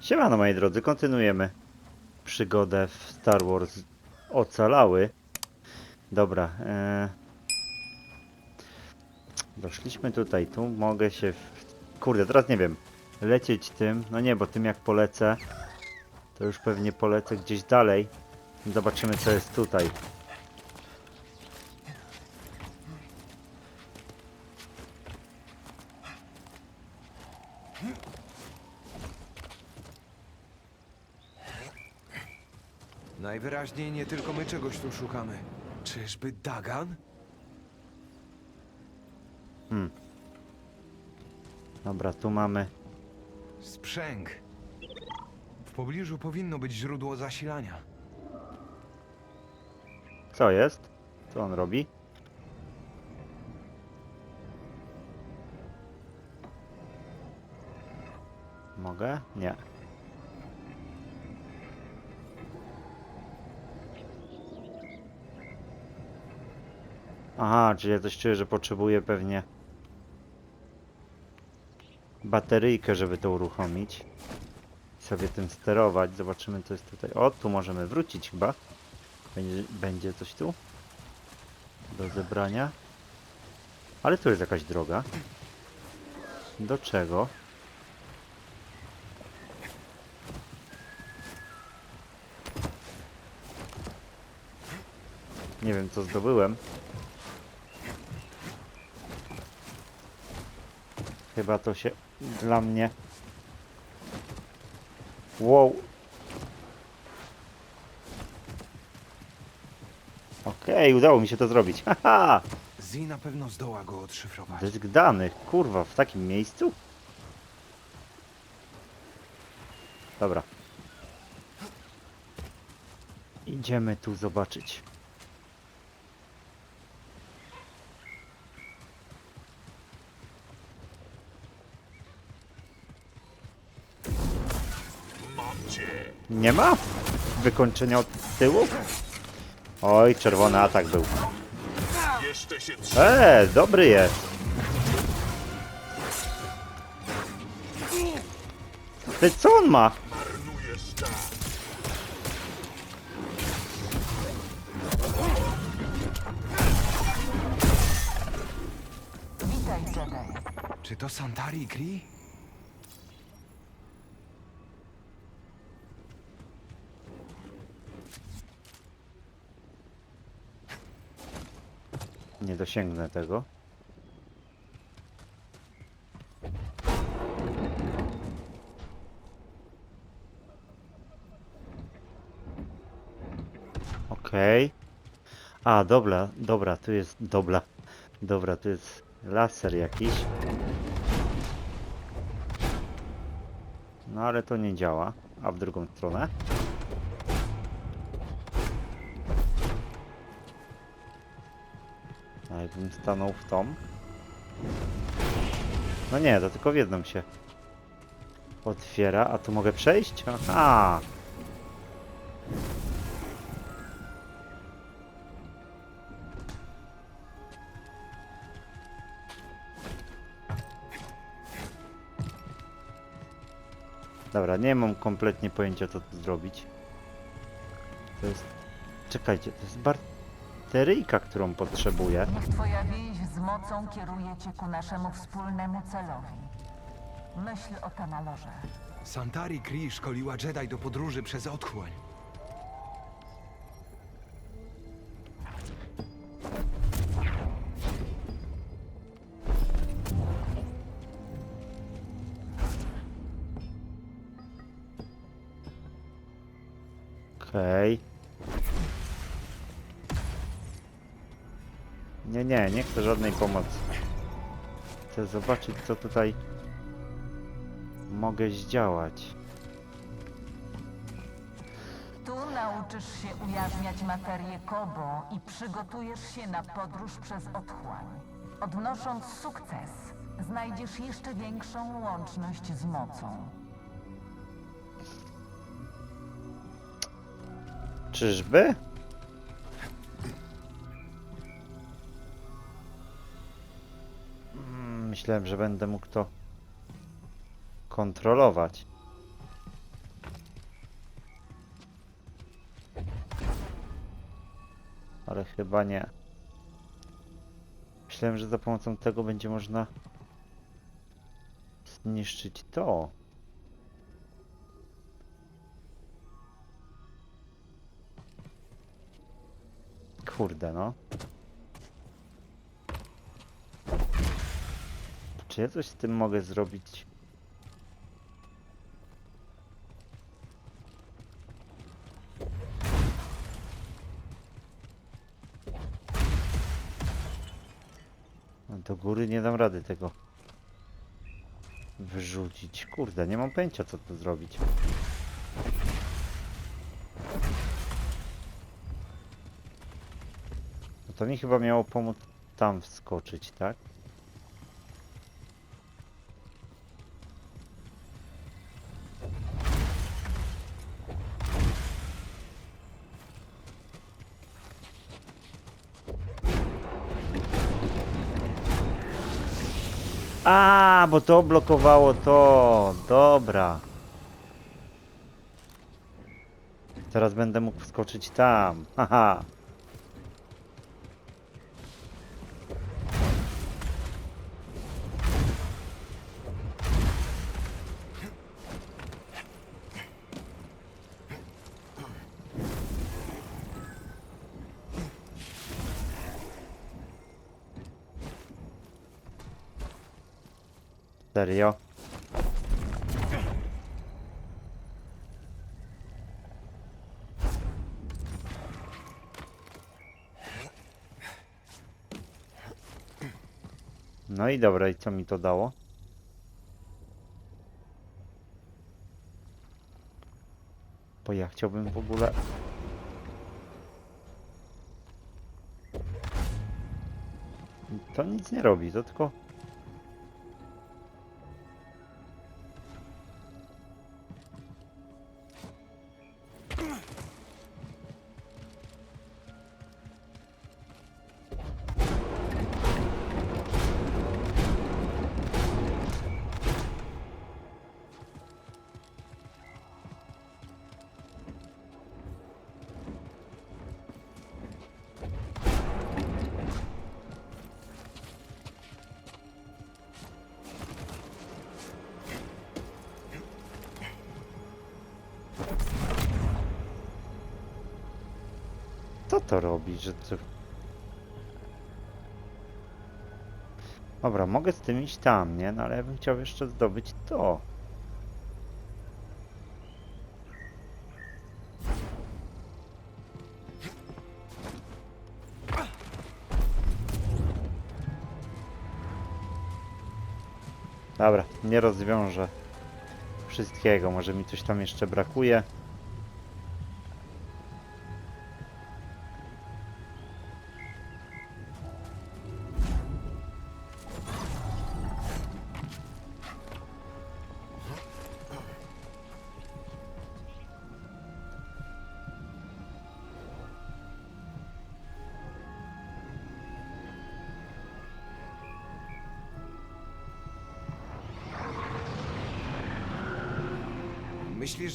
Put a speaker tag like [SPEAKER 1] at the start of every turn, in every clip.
[SPEAKER 1] Siemano moi drodzy, kontynuujemy przygodę w Star Wars Ocalały. Dobra, e... doszliśmy tutaj, tu mogę się... Kurde, teraz nie wiem, lecieć tym, no nie, bo tym jak polecę, to już pewnie polecę gdzieś dalej. Zobaczymy co jest tutaj.
[SPEAKER 2] Najwyraźniej nie tylko my czegoś tu szukamy. Czyżby Dagan?
[SPEAKER 1] Dobra, tu mamy...
[SPEAKER 2] Sprzęg. W pobliżu powinno być źródło zasilania.
[SPEAKER 1] Co jest? Co on robi? Mogę? Nie. Aha, czyli ja coś czuję, że potrzebuję pewnie bateryjkę, żeby to uruchomić. Sobie tym sterować. Zobaczymy, co jest tutaj. O, tu możemy wrócić chyba. Będzie, będzie coś tu? Do zebrania. Ale tu jest jakaś droga. Do czego? Nie wiem co zdobyłem. Chyba to się dla mnie. Wow. Okej, udało mi się to zrobić. Haha!
[SPEAKER 2] Zi na pewno zdoła go odszyfrować.
[SPEAKER 1] Dysk danych, kurwa, w takim miejscu? Dobra. Idziemy tu zobaczyć. Nie ma? Wykończenia od tyłu? Oj, czerwony atak był. Eee, dobry jest. Ty co on ma?
[SPEAKER 2] Czy to Santari Kree?
[SPEAKER 1] Nie dosięgnę tego. Okej. A, dobra, dobra, tu jest, dobra. Dobra, tu jest laser jakiś. No ale to nie działa. A w drugą stronę? Jakbym stanął w tą? No nie, to tylko w jedną się otwiera, a tu mogę przejść? Aha! Dobra, nie mam kompletnie pojęcia co tu zrobić. To jest... Czekajcie, to jest bateryjka, którą potrzebuję.
[SPEAKER 3] Niech twoja więź z mocą kieruje cię ku naszemu wspólnemu celowi. Myśl o Tanalorze.
[SPEAKER 2] Santari Kree szkoliła Jedi do podróży przez otchłań.
[SPEAKER 1] Okej. Nie, nie, chcę żadnej pomocy. Chcę zobaczyć, co tutaj mogę zdziałać.
[SPEAKER 3] Tu nauczysz się ujawniać materię Kobo i przygotujesz się na podróż przez otchłań. Odnosząc sukces, znajdziesz jeszcze większą łączność z mocą.
[SPEAKER 1] Czyżby? Myślałem, że będę mógł to kontrolować. Ale chyba nie. Myślałem, że za pomocą tego będzie można zniszczyć to. Kurde, no. Czy ja coś z tym mogę zrobić? No do góry nie dam rady tego wyrzucić. Kurde, nie mam pojęcia co tu zrobić. No to mi chyba miało pomóc tam wskoczyć, tak? Bo to blokowało to. Dobra. Teraz będę mógł wskoczyć tam. Haha. I dobra, i co mi to dało? Bo ja chciałbym w ogóle... To nic nie robi, to tylko... Co to robi, że to... Dobra, mogę z tym iść tam, nie? No ale ja bym chciał jeszcze zdobyć to. Dobra, nie rozwiążę wszystkiego. Może mi coś tam jeszcze brakuje.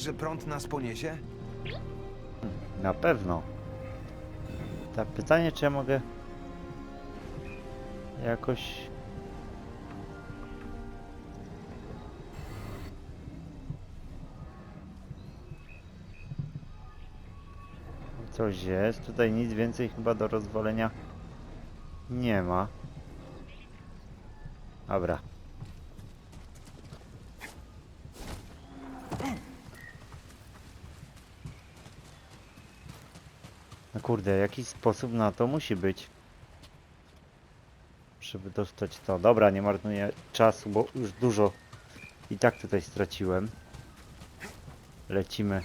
[SPEAKER 2] Że prąd nas poniesie?
[SPEAKER 1] Na pewno. Tak, pytanie, czy ja mogę jakoś... Coś jest. Tutaj nic więcej chyba do rozwalenia nie ma. Dobra. Kurde, jakiś sposób na to musi być. Żeby dostać to. Dobra, nie marnuję czasu, bo już dużo i tak tutaj straciłem. Lecimy.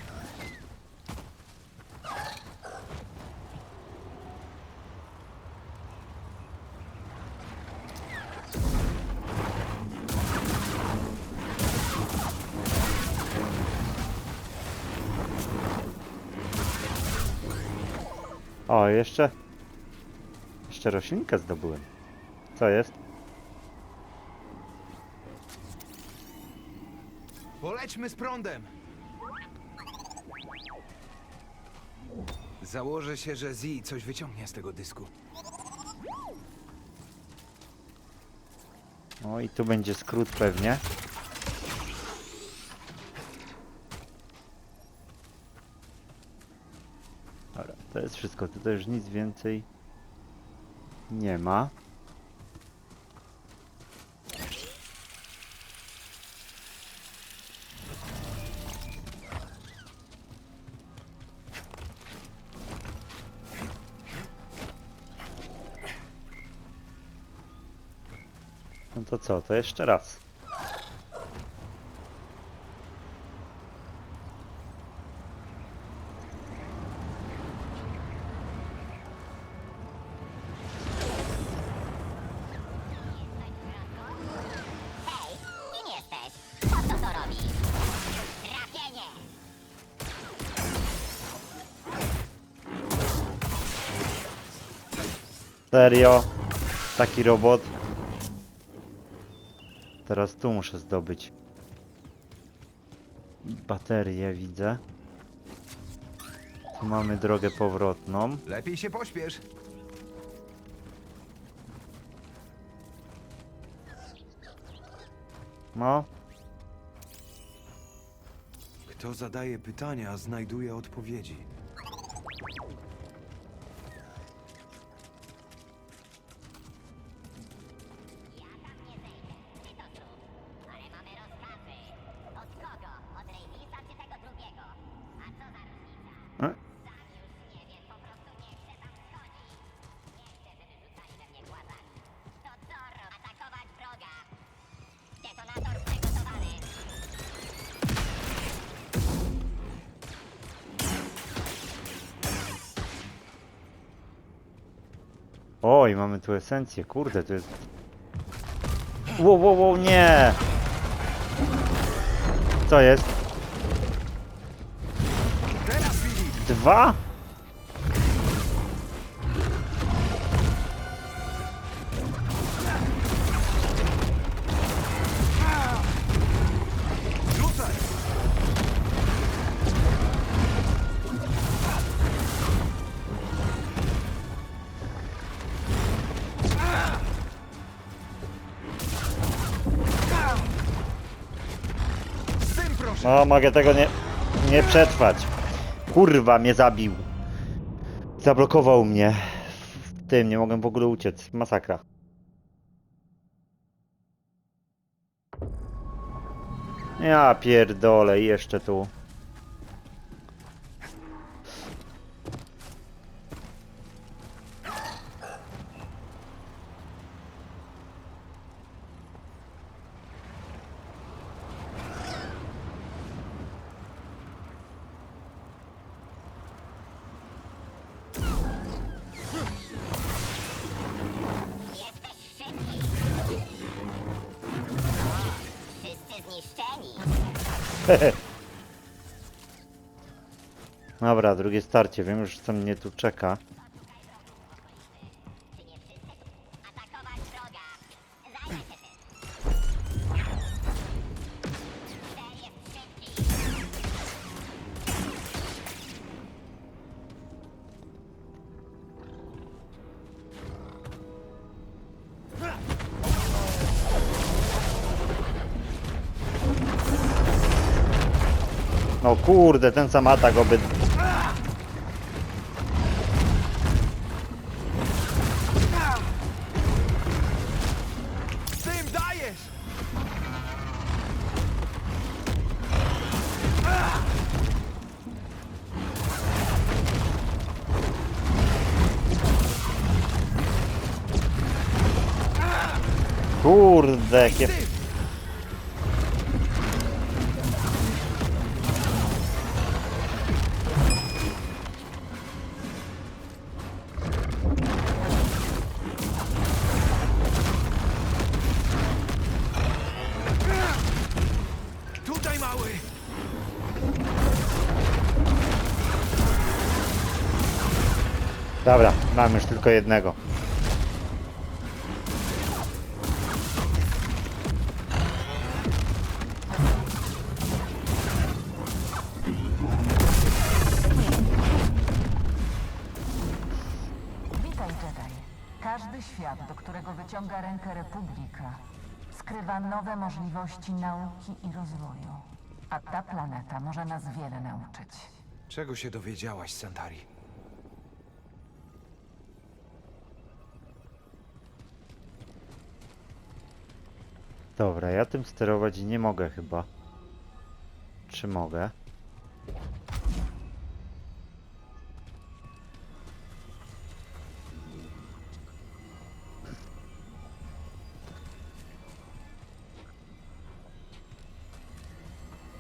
[SPEAKER 1] O, jeszcze... Jeszcze roślinkę zdobyłem. Co jest?
[SPEAKER 2] Polećmy z prądem!
[SPEAKER 4] Założę się, że Z coś wyciągnie z tego dysku.
[SPEAKER 1] O i tu będzie skrót pewnie. Dobra, to jest wszystko. Tutaj już nic więcej nie ma. No to co, to jeszcze raz. Serio? Taki robot? Teraz tu muszę zdobyć. Baterię widzę. Tu mamy drogę powrotną.
[SPEAKER 4] Lepiej się pośpiesz.
[SPEAKER 1] No,
[SPEAKER 4] Kto zadaje pytania, znajduje odpowiedzi.
[SPEAKER 1] Oj, mamy tu esencję. Kurde, to jest... Wow, wow, wow, nie! Co jest? Dwa? No, mogę tego nie, nie przetrwać. Kurwa, mnie zabił. Zablokował mnie. W tym, nie mogłem w ogóle uciec. Masakra. Ja pierdolę, jeszcze tu. Dobra, drugie starcie. Wiem już, co mnie tu czeka. No kurde, ten sam atak oby... Dobra, mam już tylko jednego.
[SPEAKER 3] Jedi. Każdy świat, do którego wyciąga rękę Republika, skrywa nowe możliwości nauki i rozwoju. A ta planeta może nas wiele nauczyć.
[SPEAKER 2] Czego się dowiedziałaś, Santari?
[SPEAKER 1] Dobra, ja tym sterować nie mogę chyba. Czy mogę?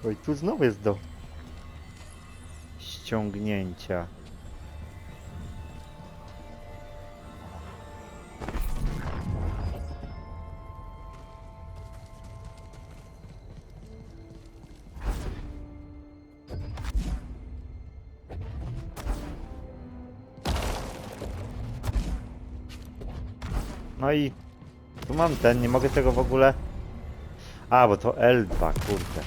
[SPEAKER 1] Oj, tu znowu jest do ściągnięcia. Ten, nie mogę tego w ogóle... A, bo to L2, kurde.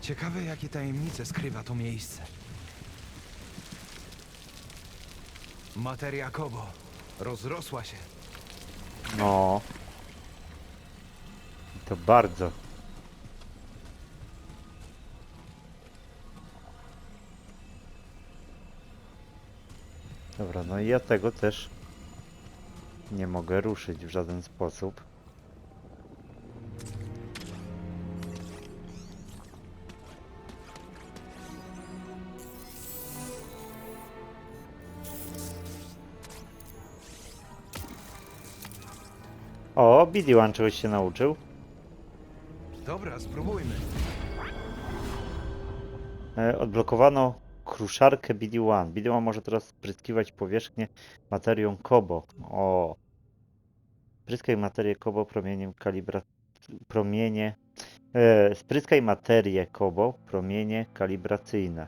[SPEAKER 2] Ciekawe, jakie tajemnice skrywa to miejsce. Materia Kobo rozrosła się.
[SPEAKER 1] No. I To bardzo. No i ja tego też nie mogę ruszyć w żaden sposób. O, BD-1 czegoś się nauczył.
[SPEAKER 2] Dobra, spróbujmy.
[SPEAKER 1] E, odblokowano kruszarkę BD-1. BD-1 może teraz spryskiwać powierzchnię materią Kobo. O. Spryskaj materię Kobo promieniem kalibra... promienie... E, spryskaj materię Kobo promienie kalibracyjne,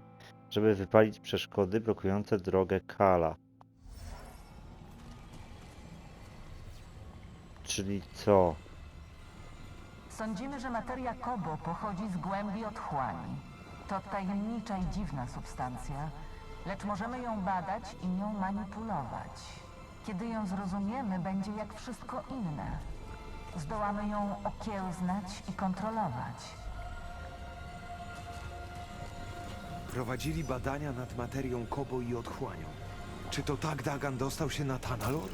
[SPEAKER 1] żeby wypalić przeszkody blokujące drogę Kala. Czyli co?
[SPEAKER 3] Sądzimy, że materia Kobo pochodzi z głębi otchłani. To tajemnicza i dziwna substancja, lecz możemy ją badać i nią manipulować. Kiedy ją zrozumiemy, będzie jak wszystko inne. Zdołamy ją okiełznać i kontrolować.
[SPEAKER 2] Prowadzili badania nad materią Kobo i otchłanią. Czy to tak Dagan dostał się na Tanalor?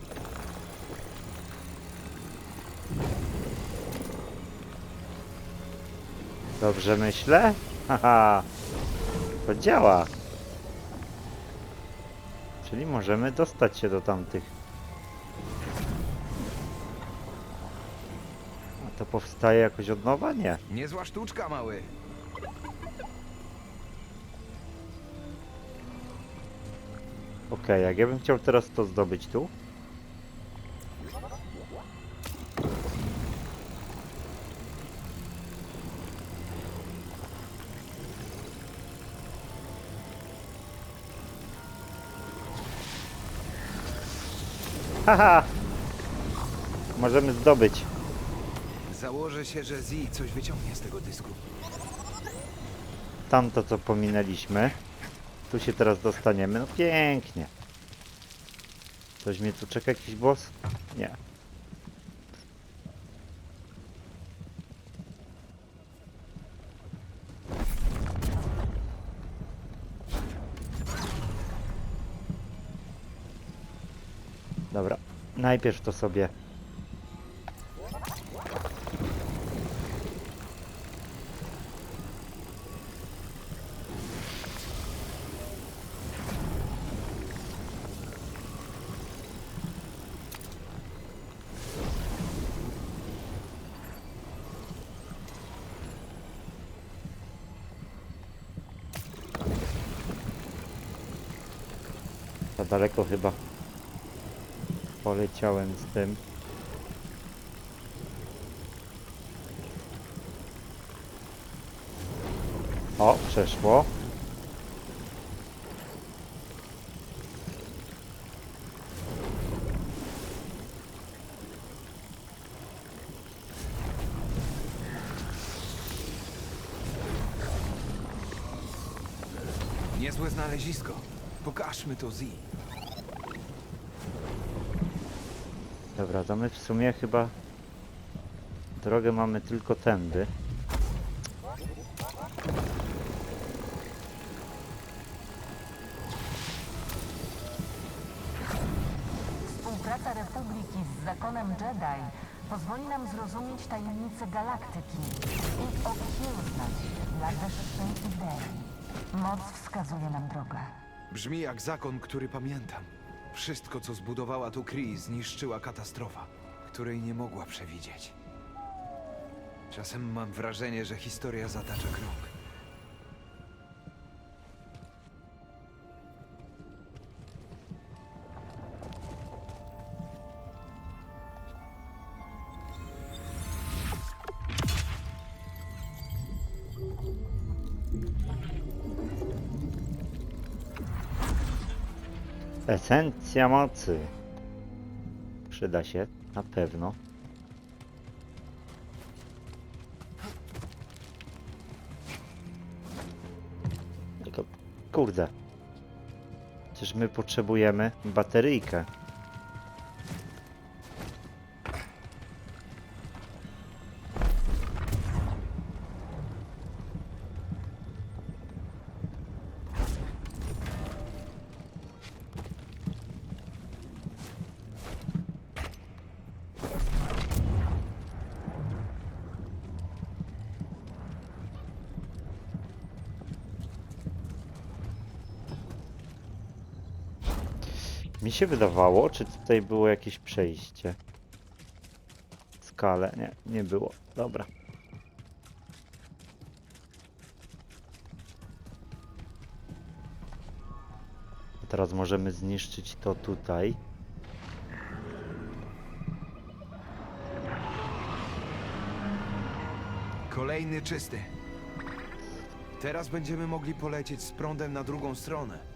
[SPEAKER 1] Dobrze myślę? Haha. To działa. Czyli możemy dostać się do tamtych. A to powstaje jakoś od nowa? Nie.
[SPEAKER 2] Niezła sztuczka, mały.
[SPEAKER 1] Okej, jak ja bym chciał teraz to zdobyć tu. Haha! Możemy zdobyć.
[SPEAKER 2] Założę się, że Zi coś wyciągnie z tego dysku.
[SPEAKER 1] Tamto co pominęliśmy. Tu się teraz dostaniemy. No pięknie. Coś mnie tu czeka jakiś boss? Nie. Dobra. Najpierw to sobie tym. O, przeszło.
[SPEAKER 2] Niezłe znalezisko. Pokażmy to Zee.
[SPEAKER 1] Dobra, to my w sumie chyba drogę mamy tylko tędy.
[SPEAKER 3] Współpraca Republiki z zakonem Jedi pozwoli nam zrozumieć tajemnice galaktyki i okiełznać się dla wyższej idei. Moc wskazuje nam drogę.
[SPEAKER 2] Brzmi jak zakon, który pamiętam. Wszystko, co zbudowała tu Kree, zniszczyła katastrofa, której nie mogła przewidzieć. Czasem mam wrażenie, że historia zatacza krąg.
[SPEAKER 1] Esencja mocy. Przyda się, na pewno. Tylko, kurde. Przecież my potrzebujemy bateryjkę. Mi się wydawało, czy tutaj było jakieś przejście. Skale, nie, nie było. Dobra. Teraz możemy zniszczyć to tutaj.
[SPEAKER 2] Kolejny czysty. Teraz będziemy mogli polecieć z prądem na drugą stronę.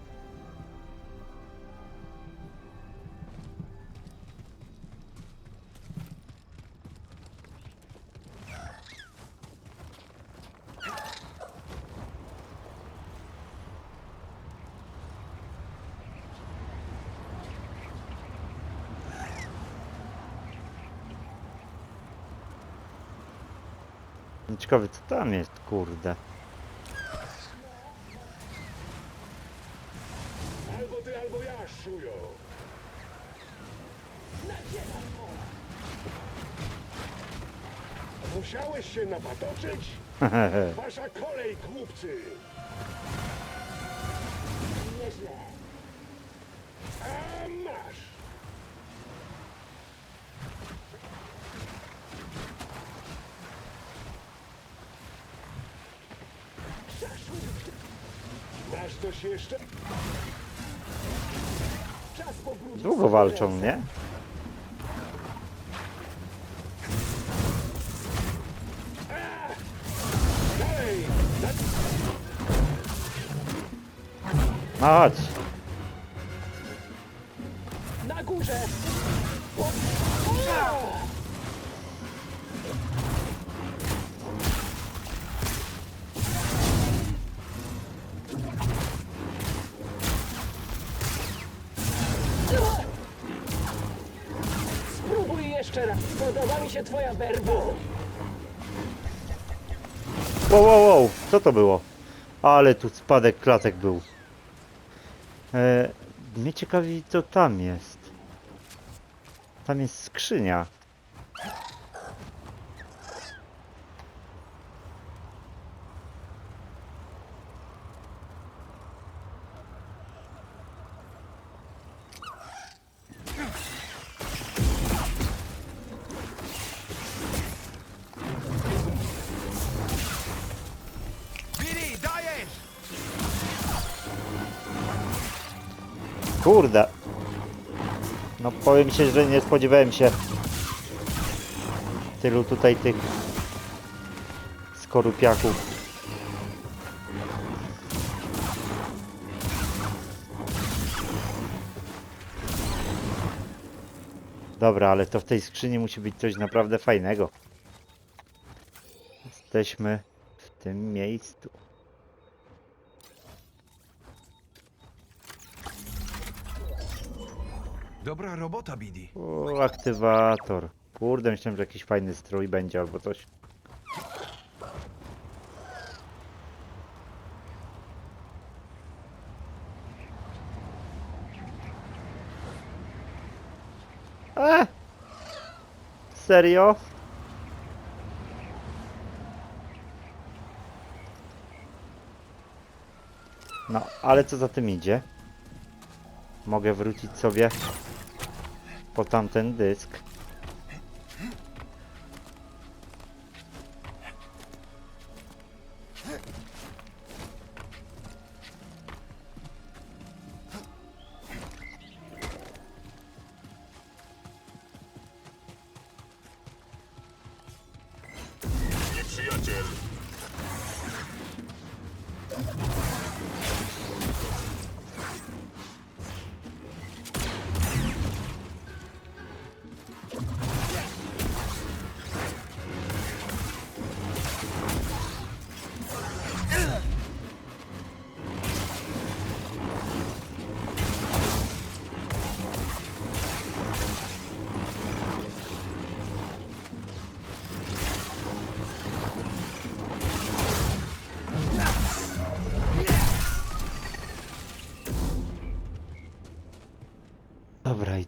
[SPEAKER 1] Ciekawy co tam jest, kurde.
[SPEAKER 5] Albo ty, albo ja, szujo. Musiałeś się napatoczyć? Wasza kolej, głupcy! Nieźle. A masz! Masz coś jeszcze? Czas
[SPEAKER 1] Długo walczą, nie? No chodź.
[SPEAKER 6] Werba.
[SPEAKER 1] Wow, wow, wow, co to było? Ale tu spadek klatek był. E, mnie ciekawi, co tam jest. Tam jest skrzynia. Kurde. No powiem się, że nie spodziewałem się tylu tutaj tych skorupiaków. Dobra, ale to w tej skrzyni musi być coś naprawdę fajnego. Jesteśmy w tym miejscu.
[SPEAKER 2] Dobra robota, Bidi.
[SPEAKER 1] O, aktywator. Kurde, myślałem, że jakiś fajny strój będzie albo coś. E! Serio? No, ale co za tym idzie? Mogę wrócić sobie po tamten dysk.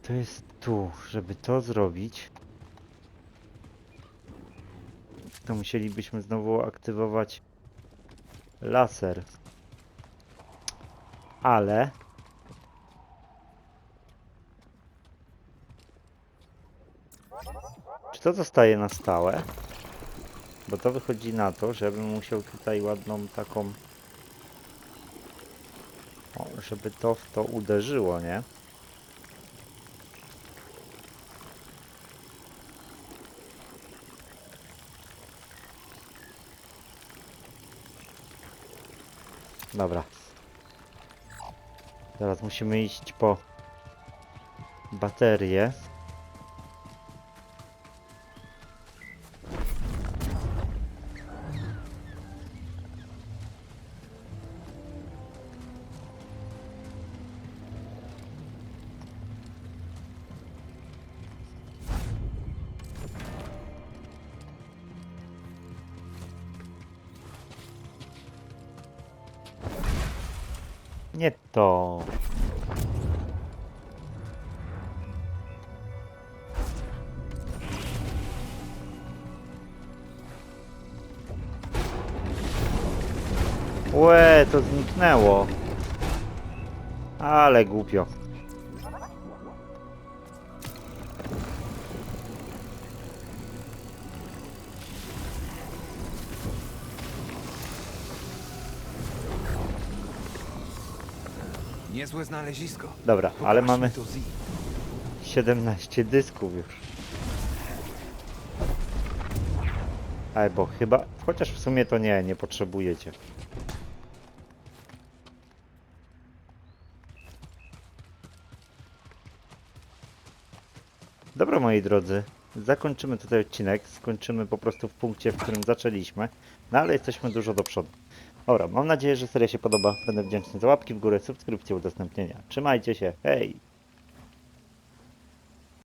[SPEAKER 1] To jest tu. Żeby to zrobić, to musielibyśmy znowu aktywować laser. Ale czy to zostaje na stałe? Bo to wychodzi na to, żebym musiał tutaj ładną taką o, żeby to w to uderzyło, nie? Dobra. Teraz musimy iść po baterię. Łe, to zniknęło. Ale głupio.
[SPEAKER 2] Niezłe znalezisko.
[SPEAKER 1] Dobra, ale mamy
[SPEAKER 2] to Zi.
[SPEAKER 1] 17 dysków już. Albo chyba, chociaż w sumie to nie, nie potrzebujecie. Moi drodzy, zakończymy tutaj odcinek, skończymy po prostu w punkcie, w którym zaczęliśmy, no ale jesteśmy dużo do przodu. Dobra, mam nadzieję, że seria się podoba, będę wdzięczny za łapki w górę, subskrypcję, udostępnienia. Trzymajcie się, hej!